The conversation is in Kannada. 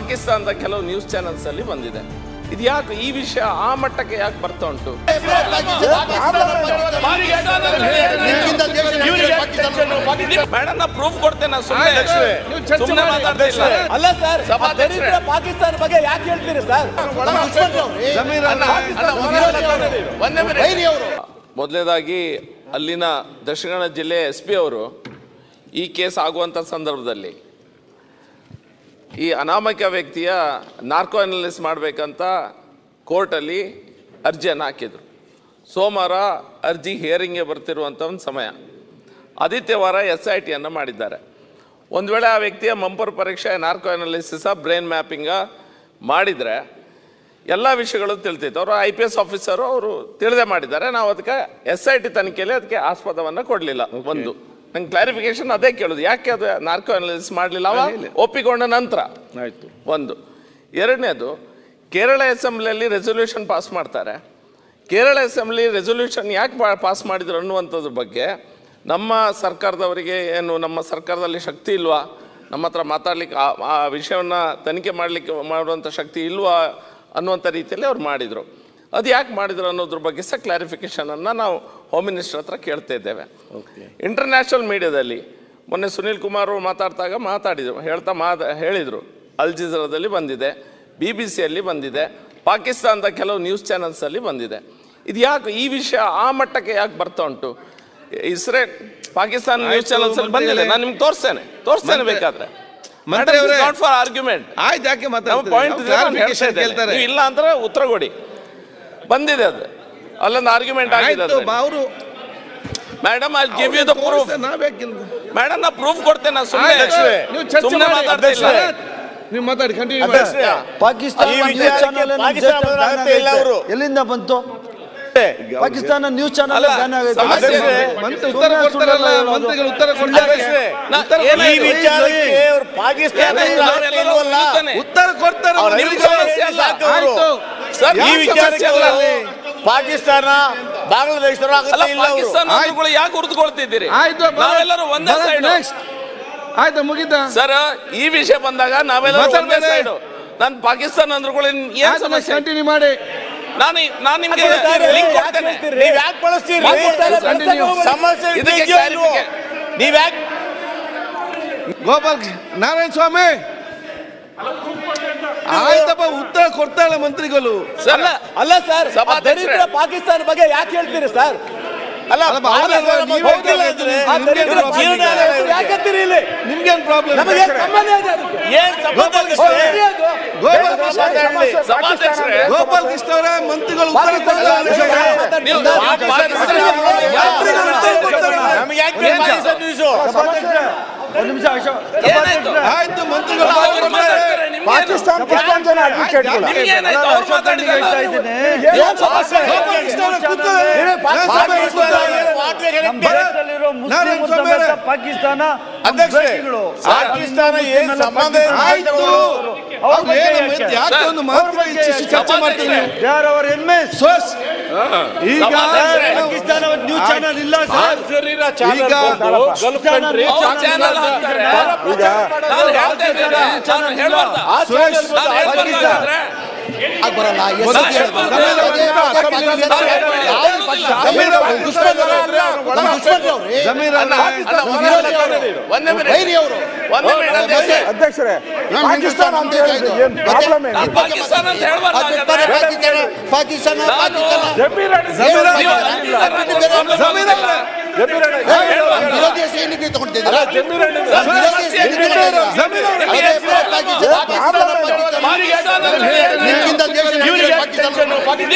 ಪಾಕಿಸ್ತಾನದ ಕೆಲವು ನ್ಯೂಸ್ ಚಾನೆಲ್ಸ್ ಅಲ್ಲಿ ಬಂದಿದೆ. ಇದು ಯಾಕೆ ಈ ವಿಷಯ ಆ ಮಟ್ಟಕ್ಕೆ ಯಾಕೆ ಬರ್ತಾ ಉಂಟು? ಮೇಡಮ್ ನಾ ಪ್ರೂಫ್ ಕೊಡ್ತೇನೆ ಅಲ್ಲ ಸರ್. ದರಿದ್ರ ಪಾಕಿಸ್ತಾನ ಬಗ್ಗೆ ಯಾಕೆ ಹೇಳ್ತೀರಿ ಸರ್. ಮೊದಲನೇದಾಗಿ ಅಲ್ಲಿನ ದಕ್ಷಿಣ ಕನ್ನಡ ಜಿಲ್ಲೆ ಎಸ್ ಪಿ ಅವರು ಈ ಕೇಸ್ ಆಗುವಂಥ ಸಂದರ್ಭದಲ್ಲಿ ಈ ಅನಾಮಕ ವ್ಯಕ್ತಿಯ ನಾರ್ಕೋ ಅನಾಲಿಸ್ ಮಾಡಬೇಕಂತ ಕೋರ್ಟಲ್ಲಿ ಅರ್ಜಿಯನ್ನು ಹಾಕಿದರು. ಸೋಮವಾರ ಅರ್ಜಿ ಹಿಯರಿಂಗ್ಗೆ ಬರ್ತಿರುವಂಥ ಒಂದು ಸಮಯ. ಆದಿತ್ಯವಾರ ಎಸ್ ಐ ಟಿಯನ್ನು ಮಾಡಿದ್ದಾರೆ. ಒಂದು ವೇಳೆ ಆ ವ್ಯಕ್ತಿಯ ಮಂಪರ್ ಪರೀಕ್ಷೆ ನಾರ್ಕೋ ಅನಾಲಿಸಿಸ ಬ್ರೈನ್ ಮ್ಯಾಪಿಂಗ ಮಾಡಿದರೆ ಎಲ್ಲ ವಿಷಯಗಳು ತಿಳಿತಿತ್ತು. ಅವರು ಐ ಪಿ ಎಸ್ ಆಫೀಸರು ಅವರು ತಿಳಿದೇ ಮಾಡಿದ್ದಾರೆ. ನಾವು ಅದಕ್ಕೆ ಎಸ್ ಐ ಟಿ ತನಿಖೆಯಲ್ಲಿ ಅದಕ್ಕೆ ಆಸ್ಪದವನ್ನು ಕೊಡಲಿಲ್ಲ ಒಂದು. ನಂಗೆ ಕ್ಲಾರಿಫಿಕೇಶನ್ ಅದೇ ಕೇಳೋದು. ಯಾಕೆ ಅದು ನಾರ್ಕೋ ಅನಾಲಿಸಿಸ್ ಮಾಡಲಿಲ್ಲ ಅವ? ಒಪ್ಪಿಕೊಂಡ ನಂತರ. ಆಯಿತು. ಒಂದು. ಎರಡನೇದು ಕೇರಳ ಅಸೆಂಬ್ಲಿಯಲ್ಲಿ ರೆಸೊಲ್ಯೂಷನ್ ಪಾಸ್ ಮಾಡ್ತಾರೆ. ಕೇರಳ ಅಸೆಂಬ್ಲಿ ರೆಸೊಲ್ಯೂಷನ್ ಯಾಕೆ ಪಾಸ್ ಮಾಡಿದ್ರು ಅನ್ನುವಂಥದ್ರ ಬಗ್ಗೆ ನಮ್ಮ ಸರ್ಕಾರದವರಿಗೆ ಏನು ನಮ್ಮ ಸರ್ಕಾರದಲ್ಲಿ ಶಕ್ತಿ ಇಲ್ವಾ? ನಮ್ಮ ಹತ್ರ ಮಾತಾಡ್ಲಿಕ್ಕೆ ಆ- ಆ ವಿಷಯವನ್ನು ತನಿಖೆ ಮಾಡಲಿಕ್ಕೆ ಮಾಡುವಂಥ ಶಕ್ತಿ ಇಲ್ವಾ ಅನ್ನುವಂಥ ರೀತಿಯಲ್ಲಿ ಅವ್ರು ಮಾಡಿದರು. ಅದು ಯಾಕೆ ಮಾಡಿದ್ರು ಅನ್ನೋದ್ರ ಬಗ್ಗೆ ಸಹ ಕ್ಲಾರಿಫಿಕೇಷನನ್ನು ನಾವು ಹೋಮ್ ಮಿನಿಸ್ಟರ್ ಹತ್ರ ಕೇಳ್ತಾ ಇದ್ದೇವೆ. ಇಂಟರ್ನ್ಯಾಷನಲ್ ಮೀಡಿಯಾದಲ್ಲಿ ಮೊನ್ನೆ ಸುನೀಲ್ ಕುಮಾರ್ ಅವರು ಮಾತಾಡ್ತಾಗ ಮಾತಾಡಿದರು ಹೇಳ್ತಾ ಮಾತ ಹೇಳಿದರು. ಅಲ್ ಜಿಜರಾದಲ್ಲಿ ಬಂದಿದೆ ಬಿ ಬಿ ಸಿಯಲ್ಲಿ ಬಂದಿದೆ ಪಾಕಿಸ್ತಾನದ ಕೆಲವು ನ್ಯೂಸ್ ಚಾನೆಲ್ಸಲ್ಲಿ ಬಂದಿದೆ. ಇದು ಯಾಕೆ ಈ ವಿಷಯ ಆ ಮಟ್ಟಕ್ಕೆ ಯಾಕೆ ಬರ್ತಾ ಉಂಟು? ಇಸ್ರೇ ಪಾಕಿಸ್ತಾನ ನ್ಯೂಸ್ ಚಾನೆಲ್ಸಲ್ಲಿ ಚಾನೆಲ್ಸ್ ಅಲ್ಲಿ ಬಂದಿದೆ. ನಾನು ನಿಮ್ಗೆ ತೋರಿಸ್ತೇನೆ. ತೋರಿಸ್ತೇನೆ ಬೇಕಾದ್ರೆ. ಮಂತ್ರಿ ಅವರೇ. ನಾಟ್ ಫಾರ್ ಆರ್ಗ್ಯುಮೆಂಟ್ ಆಯ್ತು ಯಾಕೆ? ಪಾಯಿಂಟ್ ಇಲ್ಲ ಅಂದ್ರೆ ಉತ್ತರ ಕೊಡಿ. ಬಂದಿದೆ ಅದು. ಅಲ್ಲೊಂದು ಆರ್ಗ್ಯುಮೆಂಟ್ ಆಗಿದೆ ಆಯ್ತು ಅವರು madam I give you the proof ನಾವ್ಯಾಕಿಲ್ಲ madam ನಾ ಪ್ರೂಫ್ ಕೊಡ್ತೇನೆ ಸುಮ್ಮನೆ ಅಧ್ಯಕ್ಷರೇ, ನೀವು ಚರ್ಚೆ ಸುಮ್ಮನೆ ಮಾಡಿ. ಮಾತಾಡ್ತಿಲ್ಲ ನೀವು ಮಾತಾಡಿ ಕಂಟಿನ್ಯೂ ಮಾಡಿ. ಪಾಕಿಸ್ತಾನ ಈ ವಿಚಾರಕ್ಕೆ ಇಲ್ಲ. ಅವರು. ಎಲ್ಲಿಂದ ಬಂತು? ಪಾಕಿಸ್ತಾನ ನ್ಯೂಸ್ ಚಾನಲ್ ಉತ್ತರ ಉತ್ತರ ಕೊಡ್ತಾರೆ. ಈ ವಿಚಾರಕ್ಕೆ ಅವರು ಪಾಕಿಸ್ತಾನ ಏನಾಯ್ತು? ಅಗತ್ಯ ಇಲ್ವಲ್ಲ? ಉತ್ತರ ಕೊಡ್ತಾರೆ? ಪಾಕಿಸ್ತಾನ ಅವರು? ಪಾಕಿಸ್ತಾನ ಯಾಕೆ ಹುರಿದುಕೊಳ್ತಿದ್ದೀರಿ? ಆಯ್ತು ನಾವೆಲ್ಲರೂ ಒಂದೇ ಸೈಡ್. ಆಯ್ತು ಮುಗಿದ ಸರ್ ಈ ವಿಷಯ ಬಂದಾಗ ನಾವೆಲ್ಲರೂ ಒಂದೇ. ಸೈಡ್ ನಾನು ಪಾಕಿಸ್ತಾನ ಅಂದ್ರುಗಳು ಏನ್ ಸಮಸ್ಯೆ? ಕಂಟಿನ್ಯೂ ಮಾಡಿ. ನಾನು ನಾನು ನಿಮ್ಗೆ ಲಿಂಕ್ ಯಾಕೆ ಕೊಡ್ತೇನೆ? ನೀವ್ ಯಾಕೆ ಬಳಸ್ತೀರಿ. ಸಮಸ್ಯೆ. ನೀವ್ ಯಾಕೆ ಗೋಪಾಲ್ ನಾರಾಯಣ ಸ್ವಾಮಿ. ಆಯ್ತಪ್ಪ ಉತ್ತರ ಕೊಡ್ತಾಳೆ ಮಂತ್ರಿಗಳು. ಅಲ್ಲ ಅಲ್ಲ ಸರ್. ದರಿದ್ರ ಪಾಕಿಸ್ತಾನ ಬಗ್ಗೆ ಯಾಕೆ ಹೇಳ್ತೀರಿ ಸರ್? ಅಲ್ಲ ಯಾಕೆ ಇಲ್ಲಿ? ನಿಮ್ಗೇನ್ ಪ್ರಾಬ್ಲಮ್ ಏನ್ ಸಂಬಂಧ ಆಯ್ತು ಮಂತ್ರಿಗಳು ನಿಮ್ಗೇನು? ಪಾಕಿಸ್ತಾನ ಜನ ಪಾಕಿಸ್ತಾನ ಪಾಕಿಸ್ತಾನ ಏನು ಸಂಬಂಧ? ಆಯ್ತು. ಯಾಕೆ? ಮತ್ತೆ ಯಾಕೆ ಒಂದು ಮಾತು ಬಗ್ಗೆ ಚರ್ಚೆ ಮಾಡ್ತೀನಿ ನೀವು? ಅವರ our ಸೋಸ್ ಈಗ. ಪಾಕಿಸ್ತಾನ ನ್ಯೂಸ್ ಚಾನೆಲ್ ಇಲ್ಲ ಸರ್ ಈಗ ಕಂಟ್ರಿ ಚಾನಲ್ ಹಾಕ್ತಾರೆ. ನಾನು ಹೇಳ್ತಾ ಇದ್ದೇನೆ. ನಾನು ಹೇಳ್ಬಾರ್ದಾ? ಸುರೇಶ್ ನಾನು ಹೇಳ್ಬಾರ್ದಾ ಹಾಗಾದ್ರೆ? ಬರಲ್ಲ ಹೇಳ್ಬಾರ್ದಾ? ಜಮೀರ್. ಜಮೀರ್ ವಿರೋಧಿ. ಅಧ್ಯಕ್ಷರೇ ಹಿಂದೂಸ್ತಾನ ಅಂತ ಹೇಳಿದ್ದು. ಮತ್ತೆ ನಾನು ಪಾಕಿಸ್ತಾನ ಅಂತ ಹೇಳ್ಬಾರ್ದು. ಪಾಕಿಸ್ತಾನ, ಪಾಕಿಸ್ತಾನ ಪಾಕಿಸ್ತಾನ ಜಮೀರ್ ನೀವು ಅವರೇ, ನೀವು ಅಂದಿದ್ದಾರೆ, ಅವರೇ,